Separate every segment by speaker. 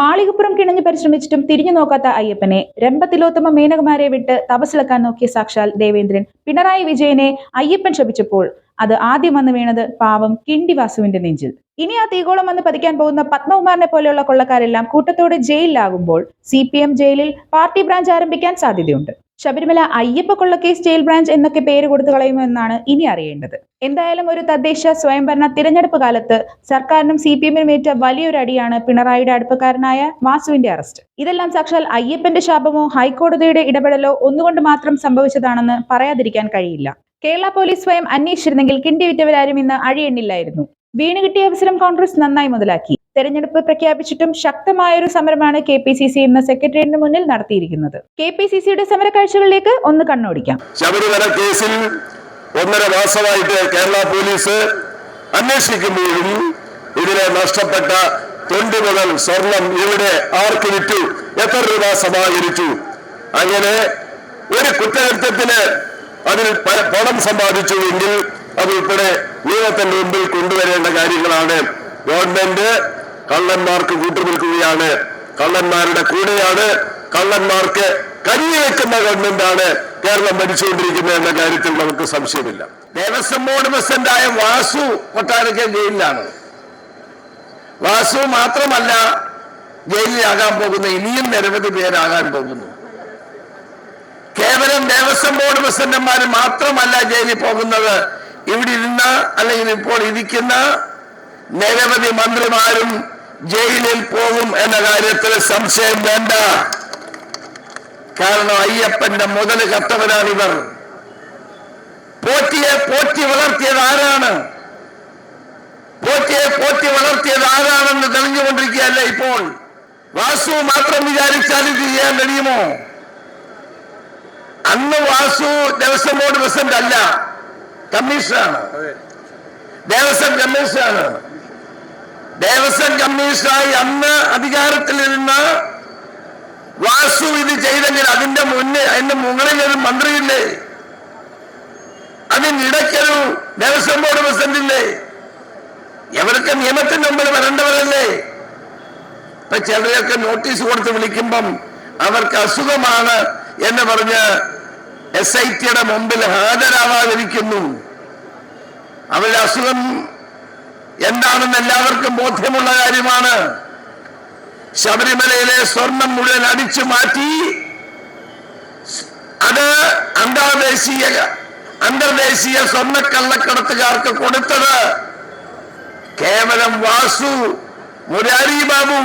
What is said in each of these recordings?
Speaker 1: മാളികപ്പുറം കിണഞ്ഞു പരിശ്രമിച്ചിട്ടും തിരിഞ്ഞു നോക്കാത്ത അയ്യപ്പനെ രംഭത്തിലോത്തമ മേനകമാരെ വിട്ട് തപസ്സിളക്കാൻ നോക്കിയ സാക്ഷാൽ ദേവേന്ദ്രൻ പിണറായി വിജയനെ അയ്യപ്പൻ ശപിച്ചപ്പോൾ അത് ആദ്യം വന്ന് വീണത് പാവം കിണ്ടി വാസുവിന്റെ നെഞ്ചിൽ. ഇനി ആ തീകോളം വന്ന് പതിക്കാൻ പോകുന്ന പത്മകുമാറിനെ പോലെയുള്ള കൊള്ളക്കാരെല്ലാം കൂട്ടത്തോടെ ജയിലിലാകുമ്പോൾ സി പി എം ജയിലിൽ പാർട്ടി ബ്രാഞ്ച് ആരംഭിക്കാൻ സാധ്യതയുണ്ട്. ശബരിമല അയ്യപ്പ കൊള്ളക്കേസ് ജയിൽ ബ്രാഞ്ച് എന്നൊക്കെ പേര് കൊടുത്തു കളയുമോ എന്നാണ് ഇനി അറിയേണ്ടത്. എന്തായാലും ഒരു തദ്ദേശ സ്വയംഭരണ തിരഞ്ഞെടുപ്പ് കാലത്ത് സർക്കാരിനും സി പി എമ്മിനും ഏറ്റ വലിയൊരു അടിയാണ് പിണറായിയുടെ അടുപ്പക്കാരനായ വാസുവിന്റെ അറസ്റ്റ്. ഇതെല്ലാം സാക്ഷാൽ അയ്യപ്പന്റെ ശാപമോ ഹൈക്കോടതിയുടെ ഇടപെടലോ ഒന്നുകൊണ്ട് മാത്രം സംഭവിച്ചതാണെന്ന് പറയാതിരിക്കാൻ കഴിയില്ല. കേരള പോലീസ് സ്വയം അന്വേഷിച്ചിരുന്നെങ്കിൽ കിണ്ടി വിറ്റവരാരും ഇന്ന് അഴിയെണ്ണില്ലായിരുന്നു. വീണ് കിട്ടിയ അവസരം കോൺഗ്രസ് നന്നായി മുതലാക്കി. തെരഞ്ഞെടുപ്പ് പ്രഖ്യാപിച്ചിട്ടും ശക്തമായൊരു സമരമാണ് കെ പി സി സി ഇന്ന് സെക്രട്ടേറിയറ്റിന് മുന്നിൽ നടത്തിയിരിക്കുന്നത്. കെ പി സി സിയുടെ സമര കാഴ്ചകളിലേക്ക് ഒന്ന് കണ്ണോടിക്കാം.
Speaker 2: ശബരിമല കേസിൽ ഒന്നര മാസമായിട്ട് കേരള പോലീസ് അന്വേഷിക്കുമ്പോഴും ഇതിലെ നഷ്ടപ്പെട്ട തൊണ്ട് മുതൽ സ്വർണം ഇവിടെ ആർക്ക് വിറ്റു? എത്ര രൂപ സമാഹരിച്ചു? അങ്ങനെ ഒരു കുറ്റകൃത്യത്തിന് അതിൽ പണം സമ്പാദിച്ചു എങ്കിൽ അതുൾപ്പെടെ നിയമത്തിന്റെ മുമ്പിൽ കൊണ്ടുവരേണ്ട കാര്യങ്ങളാണ്. ഗവൺമെന്റ് കള്ളന്മാർക്ക് കൂട്ടുനിൽക്കുകയാണ്. കള്ളന്മാരുടെ കൂടെയാണ്. കള്ളന്മാർക്ക് കരിയേക്കുന്ന ഗവൺമെന്റാണ് കേരളം ഭരിച്ചുകൊണ്ടിരിക്കുന്നത് എന്ന കാര്യത്തിൽ നമുക്ക് സംശയമില്ല. ദേവസ്വം ബോർഡ് പ്രസിഡന്റായ വാസു കൊട്ടാരക്കൽ ജയിലിലാണ്. വാസു മാത്രമല്ല ജയിലിലാകാൻ പോകുന്ന ഇനിയും നിരവധി പേരാകാൻ പോകുന്നു. കേവലം ദേവസ്വം ബോർഡ് പ്രസിഡന്റുമാർ മാത്രമല്ല ജയിലിൽ പോകുന്നത് ഇവിടെ ഇരുന്ന അല്ലെങ്കിൽ ഇപ്പോൾ ഇരിക്കുന്ന നിരവധി മന്ത്രിമാരും ജയിലിൽ പോകും എന്ന കാര്യത്തിൽ സംശയം വേണ്ട. കാരണം അയ്യപ്പന്റെ മുതൽ കത്തവരാണിവർ പോറ്റിയെ പോറ്റി വളർത്തിയത് ആരാണ്? പോറ്റിയെ പോറ്റി വളർത്തിയത് ആരാണെന്ന് തെളിഞ്ഞുകൊണ്ടിരിക്കുകയല്ല ഇപ്പോൾ? വാസു മാത്രം വിചാരിച്ചാൽ ഇത് ചെയ്യാൻ കഴിയുമോ? അന്ന് വാസു ദേവസ്വം ബോർഡ് പ്രസിഡന്റ് അല്ല. കമ്മീഷണറാണ് ദേവസ്വം കമ്മീഷനാണ്. ദേവസ്വം കമ്മീഷനായി അന്ന് അധികാരത്തിലിരുന്ന വാസു ഇത് ചെയ്തെങ്കിൽ അതിന്റെ മുന്നേ അതിന്റെ മുകളിൽ ഒരു മന്ത്രിയില്ലേ? അതിനിടയ്ക്കൊരു ദേവസ്വം ബോർഡ് പ്രസിഡന്റ് ഇല്ലേ എവർക്ക് നിയമത്തിന്റെ മുമ്പിൽ വരേണ്ടവരല്ലേ? ഇപ്പൊ ചിലരൊക്കെ നോട്ടീസ് കൊടുത്ത് വിളിക്കുമ്പം അവർക്ക് അസുഖമാണ് എന്ന് പറഞ്ഞ് എസ് ഐ ടിയുടെ മുമ്പിൽ ഹാജരാവാതിരിക്കുന്നു. അവരുടെ അസുഖം എന്താണെന്ന് എല്ലാവർക്കും ബോധ്യമുള്ള കാര്യമാണ്. ശബരിമലയിലെ സ്വർണം മുഴുവൻ അടിച്ചു മാറ്റി അത് അന്തർദേശീയ അന്തർദേശീയ സ്വർണക്കള്ളക്കടത്തുകാർക്ക് കൊടുത്തത് കേവലം വാസു മുരാരി ബാബു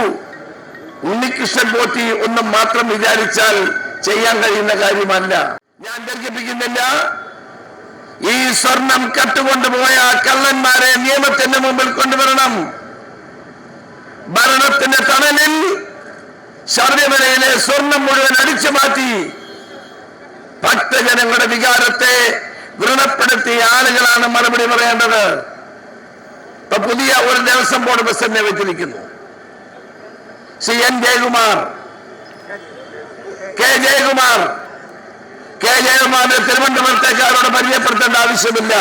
Speaker 2: ഉണ്ണികൃഷ്ണൻ പോറ്റി ഒന്നും മാത്രം വിചാരിച്ചാൽ ചെയ്യാൻ കഴിയുന്ന കാര്യമല്ല. ഞാൻ ദീർഘിപ്പിക്കുന്നില്ല. ഈ സ്വർണം കട്ടുകൊണ്ടുപോയ കള്ളന്മാരെ നിയമത്തിന്റെ മുമ്പിൽ കൊണ്ടുവരണം. ഭരണത്തിന്റെ തണലിൽ ശബരിമലയിലെ സ്വർണം മുഴുവൻ അടിച്ചു മാറ്റി ഭക്തജനങ്ങളുടെ വികാരത്തെ വ്രണപ്പെടുത്തിയ ആളുകളാണ് മറുപടി പറയേണ്ടത്. ഇപ്പൊ പുതിയ ഒരു ദേവസ്വം ബോർഡ് പ്രസിഡന്റിനെ വെച്ചിരിക്കുന്നു. C N Jayakumar K Jayakumar K ജയകുമാറിനെ തിരുവനന്തപുരത്തേക്കാരോട് പരിചയപ്പെടുത്തേണ്ട ആവശ്യമില്ല.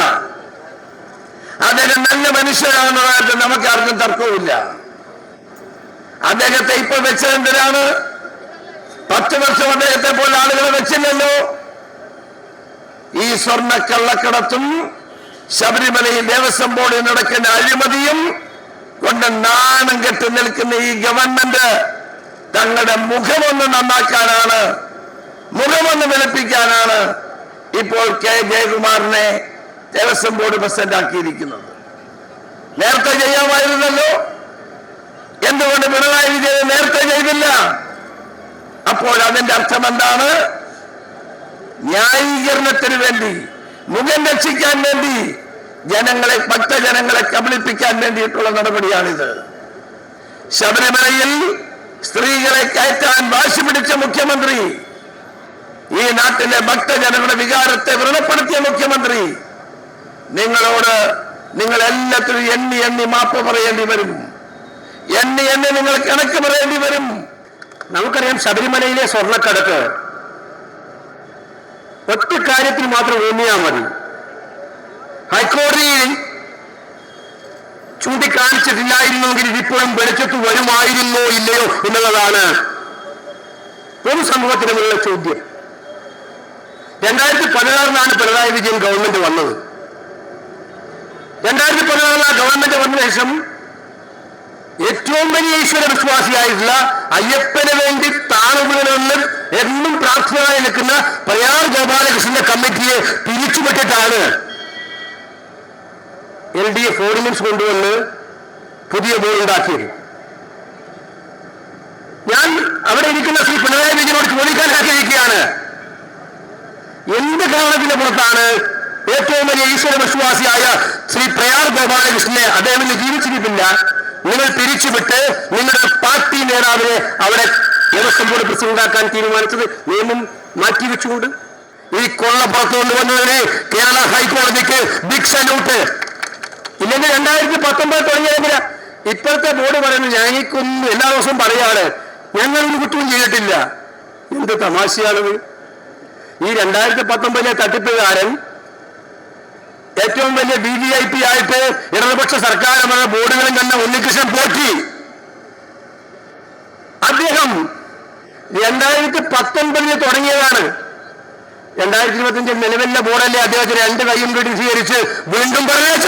Speaker 2: അദ്ദേഹം നല്ല മനുഷ്യരാണെന്നതായിട്ട് നമുക്ക് ആർക്കും തർക്കവുമില്ല. അദ്ദേഹത്തെ ഇപ്പൊ വെച്ചതെന്തിനാണ് പത്ത് വർഷം അദ്ദേഹത്തെ പോലെ ആളുകളെ വെച്ചില്ലല്ലോ. ഈ സ്വർണ കള്ളക്കടത്തും ശബരിമലയിൽ ദേവസ്വം ബോർഡിൽ നടക്കുന്ന അഴിമതിയും കൊണ്ട് നാണം കെട്ടി നിൽക്കുന്ന ഈ ഗവൺമെന്റ് തങ്ങളുടെ മുഖമൊന്ന് നന്നാക്കാനാണ് മുഖമൊന്ന് വെളുപ്പിക്കാനാണ് ഇപ്പോൾ കെ ജയകുമാറിനെ ദേവസ്വം ബോർഡ് പ്രസിഡന്റ് ആക്കിയിരിക്കുന്നത്. നേരത്തെ ചെയ്യാമായിരുന്നല്ലോ. എന്തുകൊണ്ട് പിണറായി വിജയൻ നേരത്തെ ചെയ്തില്ല? അപ്പോൾ അതിന്റെ അർത്ഥം എന്താണ്? ന്യായീകരണത്തിന് വേണ്ടി മുഖം രക്ഷിക്കാൻ വേണ്ടി ജനങ്ങളെ ഭക്തജനങ്ങളെ കബളിപ്പിക്കാൻ വേണ്ടിയിട്ടുള്ള നടപടിയാണിത്. ശബരിമലയിൽ സ്ത്രീകളെ കയറ്റാൻ വാശി പിടിച്ച മുഖ്യമന്ത്രി ഈ നാട്ടിലെ ഭക്തജനങ്ങളുടെ വികാരത്തെ വ്രണപ്പെടുത്തിയ മുഖ്യമന്ത്രി നിങ്ങളോട് നിങ്ങൾ എല്ലാത്തിനും എണ്ണി എണ്ണി മാപ്പ് പറയേണ്ടി വരും. എണ്ണി എണ്ണി നിങ്ങൾ കണക്ക് പറയേണ്ടി വരും.
Speaker 3: നമുക്കറിയാം ശബരിമലയിലെ സ്വർണക്കടക്ക് ഒറ്റ കാര്യത്തിന് മാത്രം ഊന്നിയാൽ മതി. ഹൈക്കോടതിയിൽ ചൂണ്ടിക്കാണിച്ചിട്ടില്ലായിരുന്നെങ്കിൽ ഇതിപ്പോഴും വെളിച്ചത്ത് വരുമായിരുന്നോ ഇല്ലയോ എന്നുള്ളതാണ് പൊതുസമൂഹത്തിന് മുന്നിലുള്ള ചോദ്യം. രണ്ടായിരത്തി പതിനാറിലാണ് പിണറായി വിജയൻ ഗവൺമെന്റ് വന്നത്. രണ്ടായിരത്തി പതിനാറിൽ ആ ഗവൺമെന്റ് വന്ന ശേഷം ഏറ്റവും വലിയ ഈശ്വര വിശ്വാസിയായിട്ടുള്ള അയ്യപ്പന് വേണ്ടി താണുവിടുന്ന് എന്നും പ്രാർത്ഥനയായി നിൽക്കുന്ന പ്രയാർ ഗോപാലകൃഷ്ണന്റെ കമ്മിറ്റിയെ പിരിച്ചുവിട്ടിട്ടാണ് എൽ ഡി എഫ് ഓർഡിനൻസ് കൊണ്ടുവന്ന് പുതിയ ബോർഡ് ഉണ്ടാക്കിയത്. ഞാൻ അവിടെ ഇരിക്കുന്ന ശ്രീ പിണറായി വിജയനോട് ചോദിക്കാൻ ആഗ്രഹിക്കുകയാണ്. എന്ത് കാരണത്തിന്റെ പുറത്താണ് ഏറ്റവും വലിയ ഈശ്വര വിശ്വാസിയായ ശ്രീ പ്രയാർ ഗോപാലകൃഷ്ണനെ അദ്ദേഹം ഇന്ന് ജീവിച്ചിരിപ്പില്ല. നിങ്ങൾ പിരിച്ചുവിട്ട് നിങ്ങളുടെ പാർട്ടി നേതാവിനെ അവിടെ ദേവസ്വം ബോർഡ് പ്രസിഡന്റാക്കാൻ തീരുമാനിച്ചത് നിയമം മാറ്റിവെച്ചുകൊണ്ട് ഈ കൊള്ള പുറത്തു കൊണ്ടുവന്നതിന് കേരള ഹൈക്കോടതിക്ക് ബിഗ് സല്യൂട്ട് ഇല്ലെങ്കിൽ രണ്ടായിരത്തി പത്തൊമ്പത് തുടങ്ങിയതിന്. ഇപ്പോഴത്തെ ബോർഡ് പറയുന്നത് ഞങ്ങൾക്കൊന്നും എല്ലാ ദിവസവും പറയാണ് ഞങ്ങളൊരു കുറ്റവും ചെയ്തിട്ടില്ല. എന്ത് തമാശയാണത്? ഈ രണ്ടായിരത്തി പത്തൊമ്പതിലെ തട്ടിപ്പുകാരൻ ഏറ്റവും വലിയ ബി ജി ഐ പി ആയിട്ട് ഇടതുപക്ഷ സർക്കാരുമായ ബോർഡുകളും കണ്ട ഉണ്ണികൃഷ്ണൻ പോറ്റി. അദ്ദേഹം രണ്ടായിരത്തി പത്തൊമ്പതിൽ തുടങ്ങിയതാണ്. രണ്ടായിരത്തി ഇരുപത്തിയഞ്ചിൽ നിലവിലെ ബോർഡല്ലേ അദ്ദേഹത്തിന് രണ്ട് കൈയും കൂടി സ്വീകരിച്ച് വീണ്ടും പറഞ്ഞത്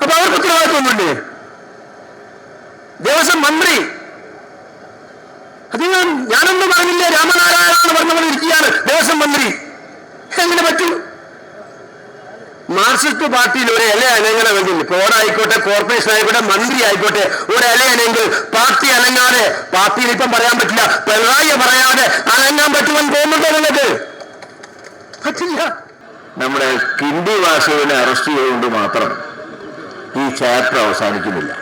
Speaker 3: അപ്പൊ അവർക്ക് ഉത്തരവാദിത്വമൊന്നുമില്ലേ ദേവസ്വം മന്ത്രി അത് ഞാൻ ഞാനൊന്നും പറഞ്ഞില്ല രാമനാരായണ എന്ന് പറഞ്ഞവർ ഇരിക്കുകയാണ്. ദേവസ്വം മന്ത്രി. എങ്ങനെ പറ്റും? മാർക്സിസ്റ്റ് പാർട്ടിയിൽ ഒരു ഇല അനങ്ങണമെങ്കിൽ ബോർഡായിക്കോട്ടെ കോർപ്പറേഷൻ ആയിക്കോട്ടെ മന്ത്രി ആയിക്കോട്ടെ ഒരു ഇല അനെങ്കിൽ പാർട്ടി അനങ്ങാതെ പാർട്ടിയിൽ ഇപ്പം പറയാൻ പറ്റില്ല പിണറായി പറയാതെ അനങ്ങാൻ പറ്റുമെന്ന് തോന്നുന്നുണ്ടോ നിങ്ങൾക്ക്? പറ്റില്ല.
Speaker 4: നമ്മുടെ കിണ്ടി വാസുവിനെ അറസ്റ്റ് ചെയ്തുകൊണ്ട് മാത്രം. ഈ ചാപ്റ്റർ അവസാനിക്കുന്നില്ല.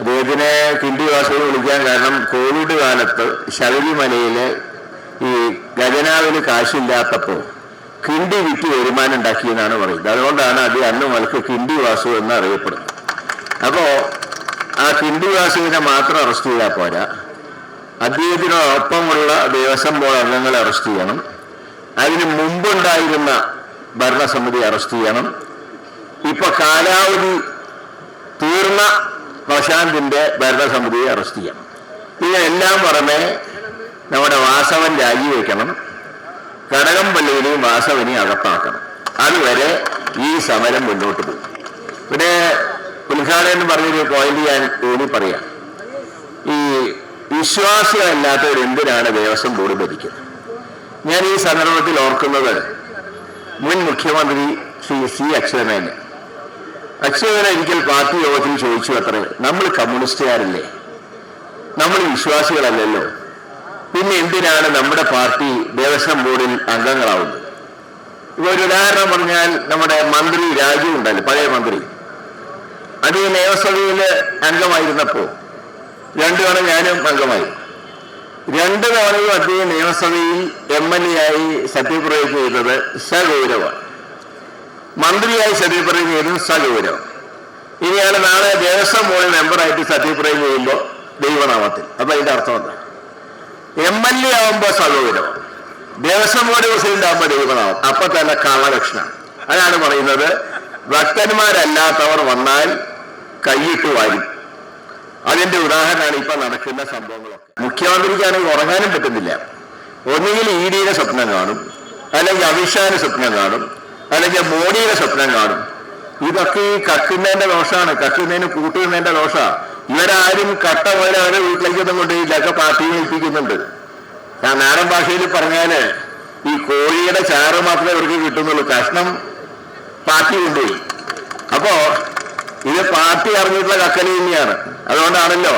Speaker 4: അദ്ദേഹത്തിനെ കിണ്ടി വാസുവിനെ വിളിക്കാൻ കാരണം കോവിഡ് കാലത്ത് ശബരിമലയിലെ ഈ ഖജനാവിന് കാശില്ലാത്തപ്പോൾ കിണ്ടി വിറ്റ് വരുമാനം ഉണ്ടാക്കിയെന്നാണ് പറയുന്നത്. അതുകൊണ്ടാണ് അത് അന്ന് മുതൽക്ക് കിണ്ടി വാസു എന്ന് അറിയപ്പെടുന്നത്. അപ്പോൾ ആ കിണ്ടി വാസുവിനെ മാത്രം അറസ്റ്റ് ചെയ്താൽ പോരാ. അദ്ദേഹത്തിനൊപ്പമുള്ള ദേവസ്വം ബോർഡ് അംഗങ്ങളെ അറസ്റ്റ് ചെയ്യണം. അതിന് മുമ്പുണ്ടായിരുന്ന ഭരണസമിതി അറസ്റ്റ് ചെയ്യണം. ഇപ്പൊ കാലാവധി തീർന്ന പ്രശാന്തിന്റെ ഭരണസമിതിയെ അറസ്റ്റ് ചെയ്യണം ഇതിനെല്ലാം പുറമെ നമ്മുടെ വാസവൻ രാജിവെക്കണം. കടകംപള്ളിയിലെയും വാസവനെയും അകത്താക്കണം. അതുവരെ ഈ സമരം മുന്നോട്ട് പോകും. ഇവിടെ ഉദ്ഘാടനം പറഞ്ഞൊരു പോയിന്റ് ഞാൻ ഊന്നി പറയാം. ഈ വിശ്വാസികളല്ലാത്തവർ എന്തിനാണ് ദേവസ്വം ബോർഡ് ഭരിക്കുന്നത്? ഞാൻ ഈ സന്ദർഭത്തിൽ ഓർക്കുന്നത് മുൻ മുഖ്യമന്ത്രി ശ്രീ സി അച്യുതമേനെ അച്യുതൻ ഒരിക്കൽ പാർട്ടി യോഗത്തിൽ ചോദിച്ചു അത്രേ. നമ്മൾ കമ്മ്യൂണിസ്റ്റുകാരല്ലേ? നമ്മൾ വിശ്വാസികളല്ലല്ലോ? പിന്നെ എന്തിനാണ് നമ്മുടെ പാർട്ടി ദേവസ്വം ബോർഡിൽ അംഗങ്ങളാവുന്നത്? ഇപ്പൊ ഒരു ഉദാഹരണം പറഞ്ഞാൽ നമ്മുടെ മന്ത്രി രാജു ഉണ്ടല്ലോ പഴയ മന്ത്രി. അത് നിയമസഭയിൽ അംഗമായിരുന്നപ്പോ രണ്ടു തവണ ഞാനും അംഗമായി. രണ്ട് തവണയും അദ്ദേഹം നിയമസഭയിൽ എം എൽ എ ആയി സത്യപ്രതിജ്ഞ ചെയ്തത് സഗൗരവമാണ് മന്ത്രിയായി സത്യപ്രതിജ്ഞ ചെയ്യുന്നത് സഗൗരവം ഇനിയാണ് നാളെ ദേവസ്വം ബോർഡ് മെമ്പറായിട്ട് സത്യപ്രതിജ്ഞ ചെയ്യുമ്പോൾ ദൈവനാമത്തിൽ. അപ്പൊ അതിന്റെ അർത്ഥം എന്താ? എം എൽ എ ആവുമ്പോൾ സഗൗരവം ദേവസ്വം ബോർഡ് പ്രസിഡന്റ് ആവുമ്പോ ദൈവനാമം. അപ്പൊ തന്നെ കളലക്ഷണം അതാണ് പറയുന്നത് ഭക്തന്മാരല്ലാത്തവർ വന്നാൽ കൈയിട്ട് വാരും. അതിന്റെ ഉദാഹരണമാണ് ഇപ്പൊ നടക്കുന്ന സംഭവങ്ങളൊക്കെ. മുഖ്യമന്ത്രിക്കാണെങ്കിൽ ഉറങ്ങാനും പറ്റുന്നില്ല. ഒന്നുകിൽ ഇ ഡിയുടെ സ്വപ്നം കാണും അല്ലെങ്കിൽ അമിത്ഷാന്റെ സ്വപ്നം കാണും. അല്ലെങ്കിൽ മോഡിയുടെ സ്വപ്നം കാണും. ഇതൊക്കെ ഈ കക്കുന്നതിന്റെ ദോഷമാണ് കക്കുന്നതിന് കൂട്ടുന്നതിന്റെ ദോഷമാണ് ഇവരാരും കട്ട പോലെ അവരെ വീട്ടിലേക്കൊന്നും കൊണ്ടുപോയില്ല. ഒക്കെ പാർട്ടിയെ ഏൽപ്പിക്കുന്നുണ്ട്. ഞാൻ നാടൻ ഭാഷയിൽ പറഞ്ഞാൽ ഈ കോഴിയുടെ ചാറ് മാത്രമേ ഇവർക്ക് കിട്ടുന്നുള്ളൂ. കഷ്ണം പാർട്ടി കൊണ്ടുപോയി. അപ്പോ ഇത് പാർട്ടി അറിഞ്ഞിട്ടുള്ള കക്കലി തന്നെയാണ്. അതുകൊണ്ടാണല്ലോ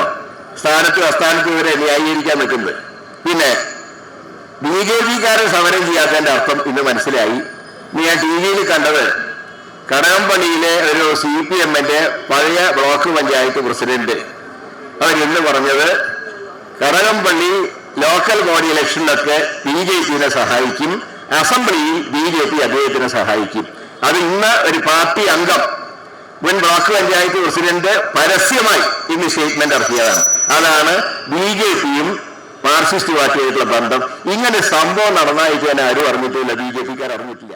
Speaker 4: സ്ഥാനത്തും അസ്ഥാനത്തും ഇവരെ ന്യായീകരിക്കാൻ പറ്റുന്നത്. പിന്നെ ബി ജെ പിക്കാരെ സമരം ചെയ്യാത്തതിന്റെ അർത്ഥം ഇന്ന് മനസ്സിലായി. ഞാൻ ടി വിയിൽ കണ്ടത്. കടകംപള്ളിയിലെ ഒരു സി പി എമ്മിന്റെ പഴയ ബ്ലോക്ക് പഞ്ചായത്ത് പ്രസിഡന്റ്. അവർ ഇന്ന് പറഞ്ഞത് കടകംപള്ളി ലോക്കൽ ബോഡി ഇലക്ഷനിലൊക്കെ ബി ജെ പിനെ സഹായിക്കും. അസംബ്ലിയിൽ ബി ജെ പി അദ്ദേഹത്തിനെ സഹായിക്കും. അത് ഇന്ന് ഒരു പാർട്ടി അംഗം മുൻ ബ്ലോക്ക് പഞ്ചായത്ത് പ്രസിഡന്റ് പരസ്യമായി ഇന്ന് സ്റ്റേറ്റ്മെന്റ് ഇറക്കിയതാണ്. അതാണ് ബി ജെ പിയും മാർക്സിസ്റ്റ് പാർട്ടിയായിട്ടുള്ള ബന്ധം. ഇങ്ങനെ സംഭവം നടന്നായിട്ട് തന്നെ ആരും അറിഞ്ഞിട്ടില്ല ബി ജെ പിക്കാർ അറിഞ്ഞിട്ടില്ല.